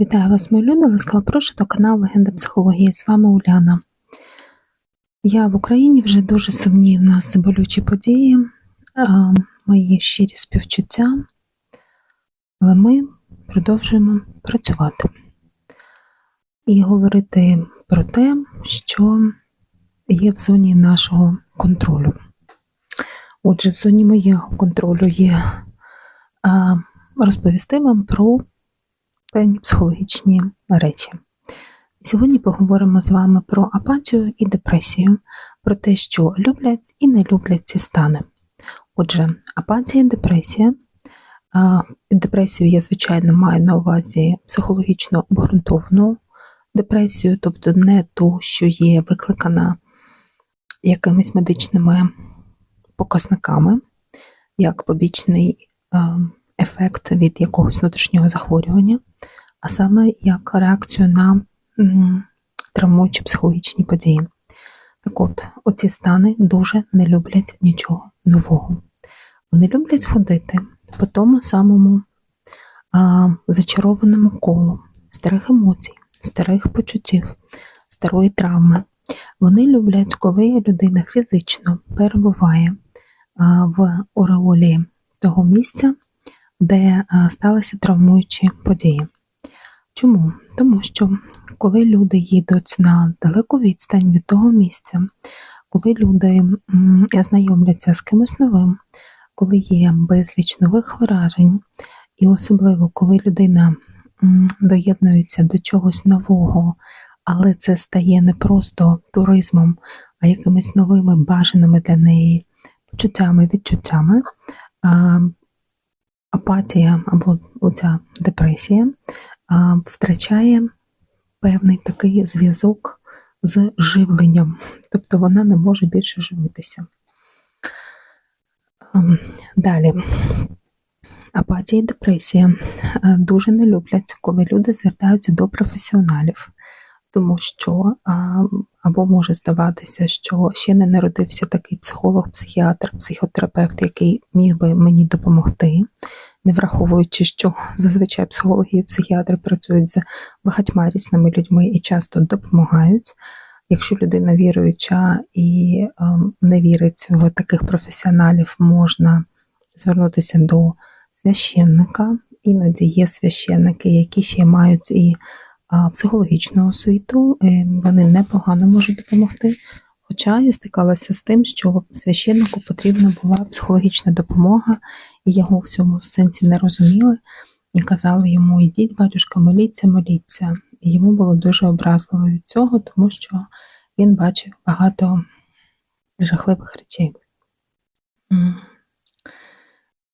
Вітаю вас, мої любі, ласкаво прошу до каналу Легенда психології. З вами Уляна. Я в Україні вже дуже сумні в нас болючі події, мої щирі співчуття, але ми продовжуємо працювати і говорити про те, що є в зоні нашого контролю. Отже, в зоні моєго контролю є розповісти вам про певні психологічні речі. Сьогодні поговоримо з вами про апатію і депресію, про те, що люблять і не люблять ці стани. Отже, апатія і депресія. Під депресію я, звичайно, маю на увазі психологічно обґрунтовану депресію, тобто не ту, що є викликана якимись медичними показниками, як побічний ефект від якогось внутрішнього захворювання, а саме як реакцію на травмуючі психологічні події. Так от, оці стани дуже не люблять нічого нового. Вони люблять ходити по тому самому а, зачарованому колу старих емоцій, старих почуттів, старої травми. Вони люблять, коли людина фізично перебуває а, в ореолі того місця, де е, сталися травмуючі події. Чому? Тому що коли люди їдуть на далеку відстань від того місця, коли люди знайомляться з кимось новим, коли є безліч нових вражень, і особливо коли людина доєднується до чогось нового, але це стає не просто туризмом, а якимись новими бажаними для неї почуттями, відчуттями, апатія або оця депресія втрачає певний такий зв'язок з живленням, тобто вона не може більше живитися. Ем, далі. Апатія і депресія е, дуже не люблять, коли люди звертаються до професіоналів, тому що або може здаватися, що ще не народився такий психолог, психіатр, психотерапевт, який міг би мені допомогти, не враховуючи, що зазвичай психологи і психіатри працюють з багатьма різними людьми і часто допомагають. Якщо людина віруюча і ем, не вірить в таких професіоналів, можна звернутися до священника. Іноді є священники, які ще мають і психологічну освіту, вони непогано можуть допомогти. Хоча я стикалася з тим, що священнику потрібна була психологічна допомога, і його в цьому сенсі не розуміли, і казали йому: Ідіть, батюшка, моліться, моліться. І йому було дуже образливо від цього, тому що він бачив багато жахливих речей.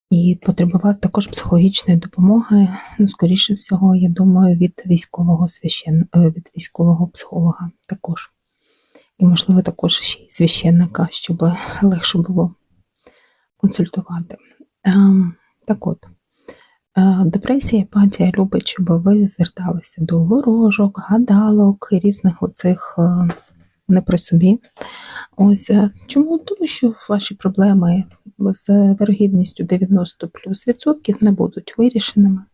І потребував також психологічної допомоги, ну, скоріше всього, я думаю, від військового священ... Е, від військового психолога також і, можливо, також ще й священника, щоб легше було консультувати. Ем, так от, е, депресія, апатія любить, щоб ви зверталися до ворожок, гадалок, різних оцих е, не при собі. Ось е, Чому? Тому що ваші проблеми з вирогідністю 90 плюс відсотків не будуть вирішеними.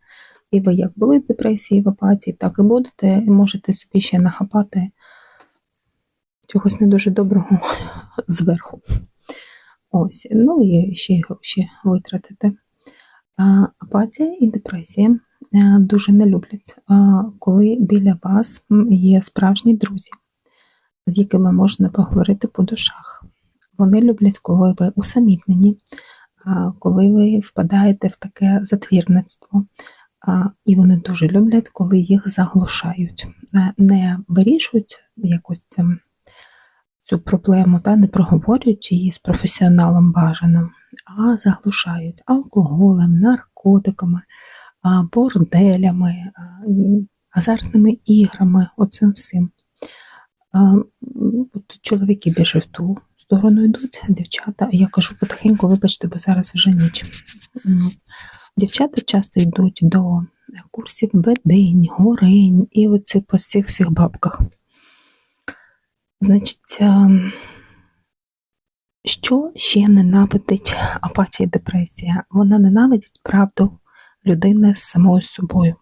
І ви як були в депресії, в апатії, так і будете, і можете собі ще нахапати чогось не дуже доброго зверху. Ось, ну і ще й гроші витратити. Апатія і депресія е, дуже не люблять, коли біля вас є справжні друзі, з якими можна поговорити по душах. Вони люблять, коли ви усамітнені, коли ви впадаєте в таке затвірництво. І вони дуже люблять, коли їх заглушають, е, не вирішують якось цю проблему, та, не проговорюють її з професіоналом бажаним, а заглушають алкоголем, наркотиками, борделями, азартними іграми, оцим всім. Чоловіки більше в ту сторону йдуть, дівчата, я кажу потихеньку, вибачте, бо зараз вже ніч. Дівчата часто йдуть до курсів ведень, горень і оці по всіх всіх бабках. Значить, ем, що ще ненавидить апатія і депресія? Вона ненавидить правду людини з самою собою.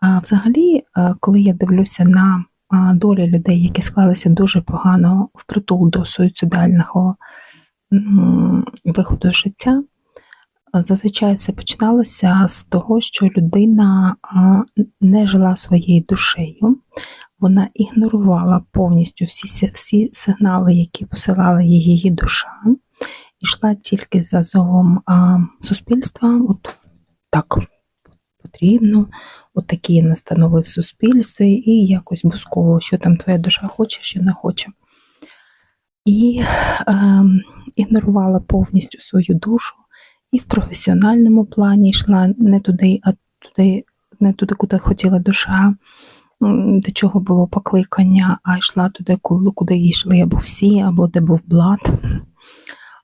А взагалі, е, коли я дивлюся на долі людей, які склалися дуже погано впритул до суїцидального виходу життя, зазвичай все починалося з того, що людина не жила своєю душею, вона ігнорувала повністю всі всі сигнали, які посилала її душа, йшла тільки за зовом суспільства. От так потрібно, от такі настанови в суспільстві, і якось бусково, що там твоя душа хоче, що не хоче. І е, ігнорувала повністю свою душу, і в професіональному плані йшла не туди, а туди, не туди, куди хотіла душа, до чого було покликання, а йшла туди, куди йшли або всі, або де був блат,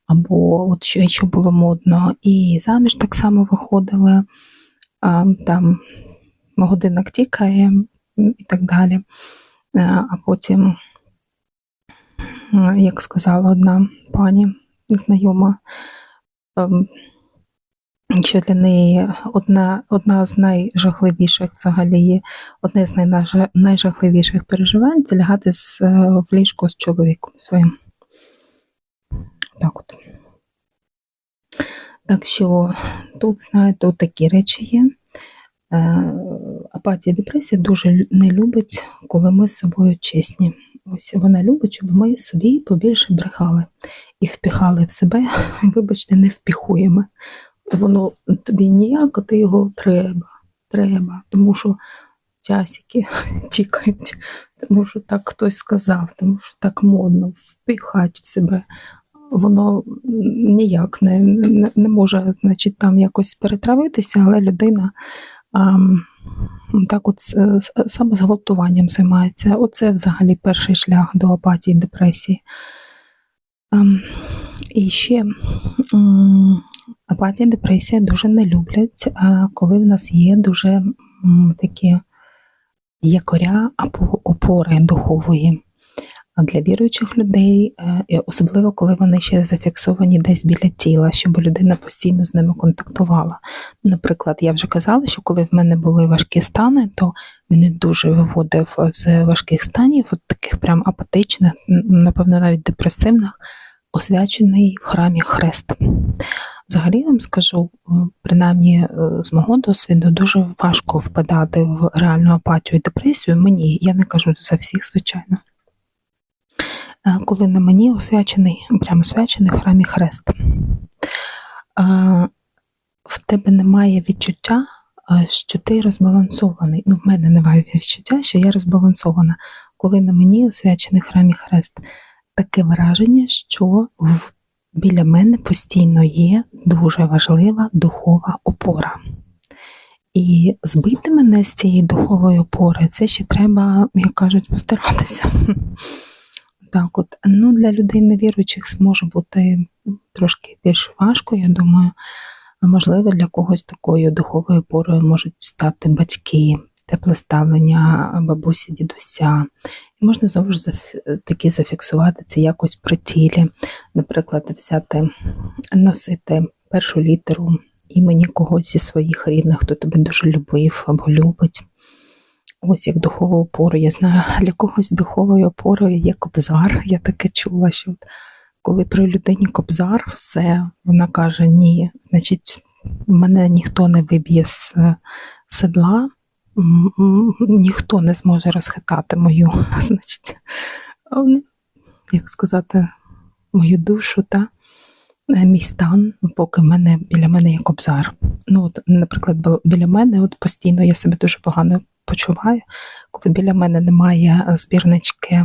або от що, що було модно. І заміж так само виходили, там годинник тікає і так далі. А потім, як сказала одна пані знайома, ем, що для неї одна одна з найжахливіших взагалі є одне з найжахливіших переживань це лягати з, е, в ліжко з чоловіком своїм. Так от. Так що тут, знаєте, от такі речі є. Е, апатія депресія дуже не любить, коли ми з собою чесні. Ось вона любить, щоб ми собі побільше брехали і впіхали в себе, вибачте, не впіхуємо воно тобі ніяк, а ти його треба, треба, тому що часики тікають, тому що так хтось сказав, тому що так модно впихати в себе. Воно ніяк не не, не може значить, там якось перетравитися, але людина а, так от саме зґвалтуванням займається. Оце взагалі перший шлях до апатії, депресії. А, і ще Апатія, депресія дуже не люблять, коли в нас є дуже такі якоря або опори духової. Для віруючих людей, е, особливо коли вони ще зафіксовані десь біля тіла, щоб людина постійно з ними контактувала. Наприклад, я вже казала, що коли в мене були важкі стани, то мене дуже виводив з важких станів, от таких прям апатичних, напевно, навіть депресивних, освячений в храмі хрест. Взагалі я вам скажу, е, принаймні е, з мого досвіду, дуже важко впадати в реальну апатію і депресію. Мені, я не кажу за всіх, звичайно. Е, коли на мені освячений, прямо освячений в храмі хрест, в тебе немає відчуття, що ти розбалансований. Ну, в мене немає відчуття, що я розбалансована. Коли на мені освячений храмі хрест, таке враження, що в біля мене постійно є дуже важлива духова опора. І збити мене з цієї духової опори, це ще треба, як кажуть, постаратися. Так от, ну Для людей невіруючих може бути трошки більш важко, я думаю. Можливо, для когось такою духовою опорою можуть стати батьки, тепле ставлення бабусі, дідуся. Можна знову ж таки зафіксувати це якось при тілі, наприклад, взяти, носити першу літеру імені когось зі своїх рідних, хто тебе дуже любив або любить. Ось як духову опору. Я знаю, для когось духовою опорою є кобзар. Я таке чула, що коли при людині кобзар, все, вона каже: ні, значить, мене ніхто не виб'є з седла ніхто не зможе розхитати мою, значить, як сказати, мою душу та е, мій стан, поки мене біля мене є кобзар. Ну, от, Наприклад, біля мене от постійно я себе дуже погано почуваю, коли біля мене немає збірнички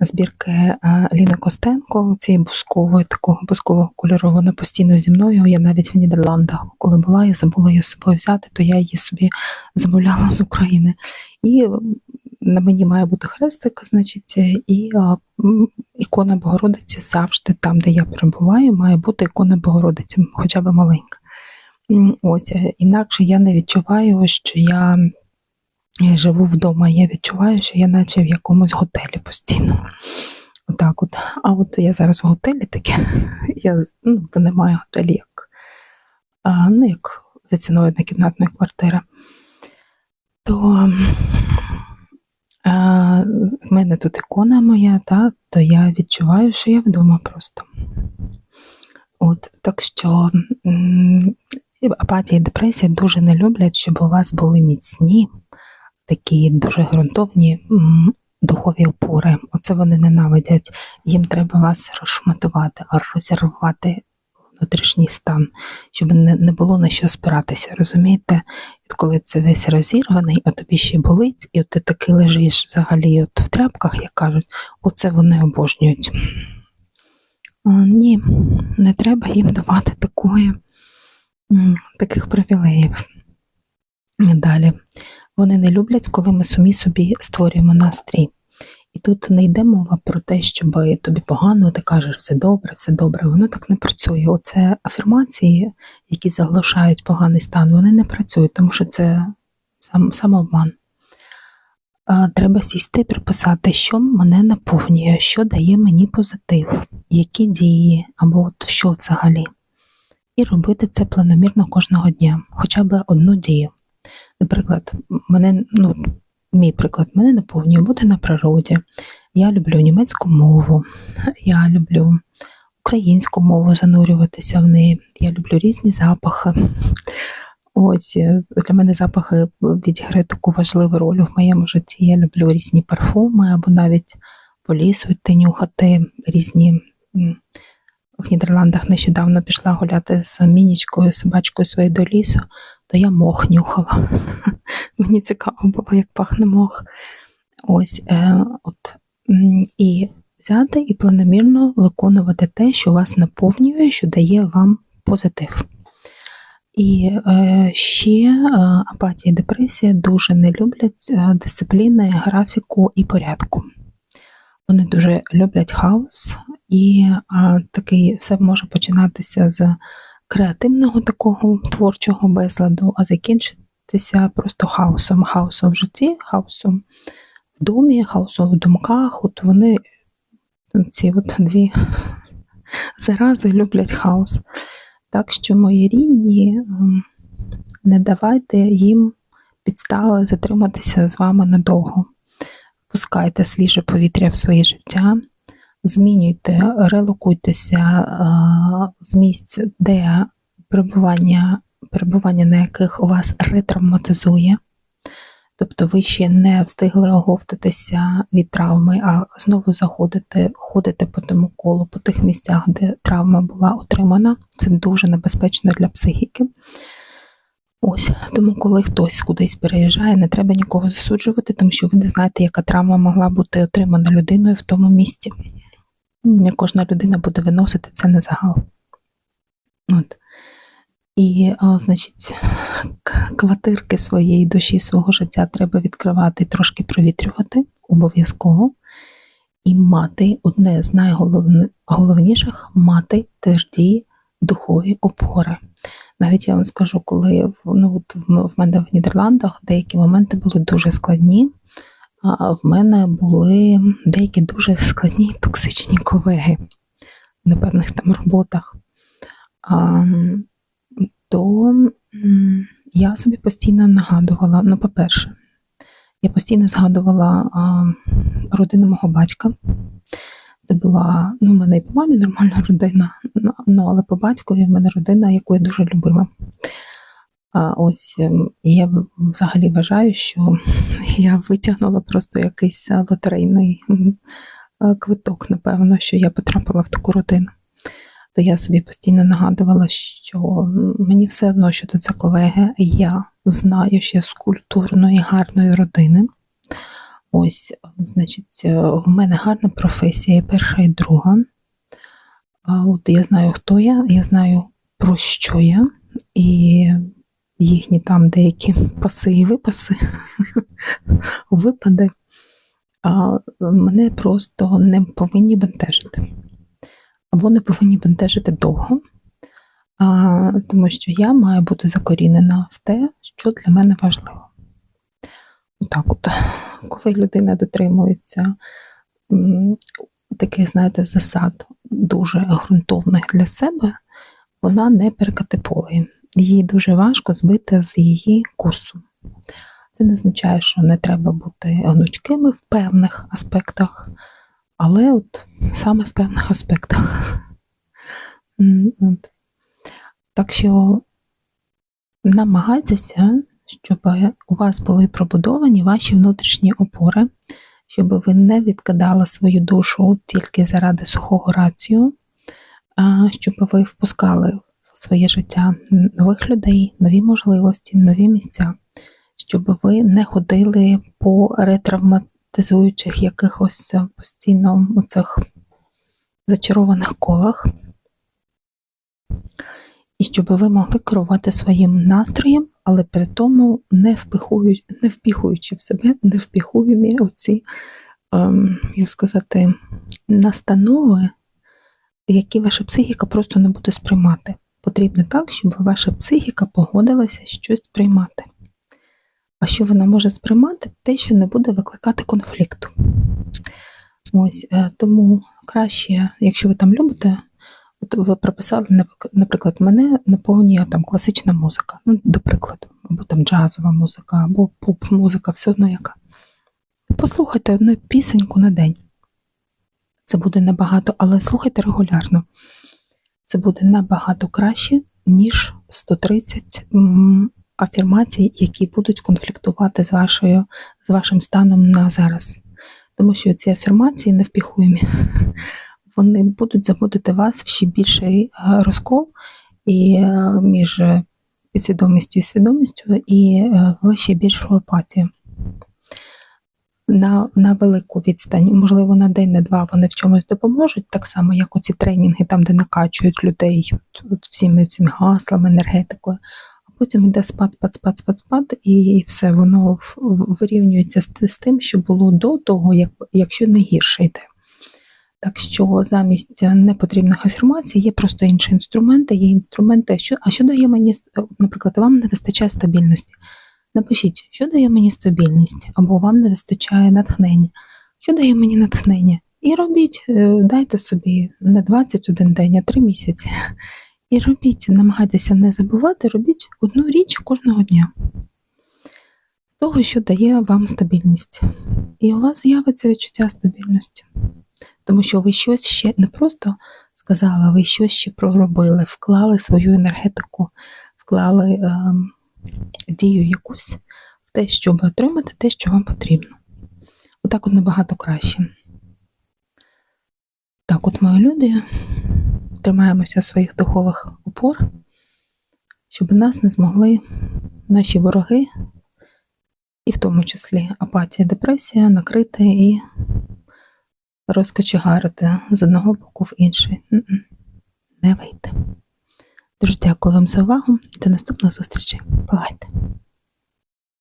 збірки е, Ліни Костенко, цієї бускової, такого бускового кольору, вона постійно зі мною. Я навіть в Нідерландах, коли була, я забула її з собою взяти, то я її собі замовляла з України. І на мені має бути хрестик, значить, і ікона Богородиці завжди там, де я перебуваю, має бути ікона Богородиці, хоча б маленька. Ось, е, інакше я не відчуваю, що я я живу вдома, я відчуваю, що я наче в якомусь готелі постійно. Отак от. А от я зараз в готелі таке, я ну, немає готелі як, а, ну, як за ціною однокімнатної квартири. то а, в мене тут ікона моя, та, то я відчуваю, що я вдома просто. От, Так що апатія і депресія дуже не люблять, щоб у вас були міцні, такі дуже ґрунтовні духові опори. Оце вони ненавидять. Їм треба вас розшматувати, розірвати внутрішній стан, щоб не було на що спиратися. Розумієте? І коли це весь розірваний, а тобі ще болить, і от ти таки лежиш взагалі от в тряпках, як кажуть, оце вони обожнюють. Ні, не треба їм давати такої, таких привілеїв. Далі. Вони не люблять, коли ми самі собі створюємо настрій. І тут не йде мова про те, щоб тобі погано, ти кажеш все добре, все добре. Воно так не працює. Оце афірмації, які заглушають поганий стан, вони не працюють, тому що це сам, самообман. Треба сісти і приписати, що мене наповнює, що дає мені позитив, які дії або от що взагалі. І робити це планомірно кожного дня, хоча б одну дію. Наприклад, мене, ну, мій приклад, мене наповнює бути на природі. Я люблю німецьку мову, я люблю українську мову занурюватися в неї, я люблю різні запахи. Ось е, для мене запахи відіграють таку важливу роль в моєму житті. Я люблю різні парфуми або навіть по лісу йти нюхати різні. В Нідерландах нещодавно пішла гуляти з мінічкою, собачкою своєю до лісу, то я мох нюхала. Мені цікаво було, як пахне мох. Ось, е, от, І взяти і планомірно виконувати те, що вас наповнює, що дає вам позитив. І е, ще е, апатія і депресія дуже не люблять е, дисципліни, графіку і порядку. Вони дуже люблять хаос, і а, такий все може починатися з креативного такого творчого безладу, а закінчитися просто хаосом, хаосом в житті, хаосом в домі, хаосом в думках. От вони ці от дві зарази люблять хаос. Так що, мої рідні, ем, не давайте їм підстави затриматися з вами надовго. Пускайте свіже повітря в своє життя, змінюйте, релокуйтеся е, з місць, де перебування, перебування на яких вас ретравматизує. Тобто ви ще не встигли оговтатися від травми, а знову заходите, ходите по тому колу, по тих місцях, де травма була отримана. Це дуже небезпечно для психіки. Ось, тому, коли хтось кудись переїжджає, не треба нікого засуджувати, тому що ви не знаєте, яка травма могла бути отримана людиною в тому місці. Не кожна людина буде виносити це на загал. От. І, о, значить, квартирки своєї душі, свого життя треба відкривати трошки провітрювати обов'язково. І мати одне з найголовніших мати тверді духові опори. Навіть я вам скажу, коли ну, от в мене в Нідерландах деякі моменти були дуже складні, а в мене були деякі дуже складні токсичні колеги на певних там роботах то я собі постійно нагадувала, ну, по-перше, я постійно згадувала родину мого батька. Це була, ну, в мене і по мамі нормальна родина, ну, але по батькові в мене родина, яку я дуже любила. Ось ем, я взагалі вважаю, що я витягнула просто якийсь лотерейний квиток, напевно, що я потрапила в таку родину то я собі постійно нагадувала, що мені все одно, що за колеги, я знаю, що я з культурної, гарної родини. Ось, значить, в мене гарна професія, і перша і друга. От Я знаю, хто я, я знаю, про що я, і їхні там деякі паси і випаси, випади, мене просто не повинні бентежити або не повинні бентежити довго, тому що я маю бути закорінена в те, що для мене важливо. Отак от, коли людина дотримується таких, знаєте, засад дуже ґрунтовних для себе, вона не перекатиповує. Їй дуже важко збити з її курсу. Це не означає, що не треба бути гнучкими в певних аспектах, але от саме в певних аспектах. От. Так що намагайтеся, щоб у вас були пробудовані ваші внутрішні опори, щоб ви не відкидали свою душу тільки заради сухого рацію, щоб ви впускали своє життя нових людей, нові можливості, нові місця, щоб ви не ходили по ретравматизуючих якихось постійно оцих зачарованих колах, і щоб ви могли керувати своїм настроєм, але при тому не впихуючи, не впіхуючи в себе, не впіхуємі оці, ем, як сказати, настанови, які ваша психіка просто не буде сприймати. Потрібно так, щоб ваша психіка погодилася щось приймати. А що вона може сприймати? Те, що не буде викликати конфлікту. Ось е, тому краще, якщо ви там любите, от ви прописали, наприклад, мене наповнює там класична музика, ну, до прикладу, або там джазова музика, або поп-музика, все одно яка. Послухайте одну пісеньку на день. Це буде набагато, але слухайте регулярно. Це буде набагато краще, ніж 130 м, афірмацій, які будуть конфліктувати з, вашою, з вашим станом на зараз. Тому що ці афірмації невпіхуємі. Вони будуть заводити вас в ще більший е, розкол і е, між підсвідомістю і свідомістю, і е, в ще більшу апатію. На, на велику відстань, можливо, на день, на два вони в чомусь допоможуть, так само, як оці тренінги, там, де накачують людей от, от всіми цими гаслами, енергетикою, а потім йде спад, спад, спад, спад, спад, і все воно вирівнюється з, з тим, що було до того, як, якщо не гірше йде. Так що замість непотрібних афірмацій є просто інші інструменти, є інструменти, що, а що дає мені, наприклад, вам не вистачає стабільності. Напишіть, що дає мені стабільність, або вам не вистачає натхнення. Що дає мені натхнення? І робіть, е, дайте собі не 21 день, а 3 місяці. І робіть, намагайтеся не забувати, робіть одну річ кожного дня. З того, що дає вам стабільність. І у вас з'явиться відчуття стабільності. Тому що ви щось ще не просто сказали, ви щось ще проробили, вклали свою енергетику, вклали ем, дію якусь в те, щоб отримати те, що вам потрібно. Отак от набагато краще. Так, от, мої любі, тримаємося своїх духових опор, щоб нас не змогли наші вороги, і в тому числі апатія, депресія, накрити і розкочегарити з одного боку в інший. Не вийде. Дуже дякую вам за увагу до наступних зустрічей. Бувайте!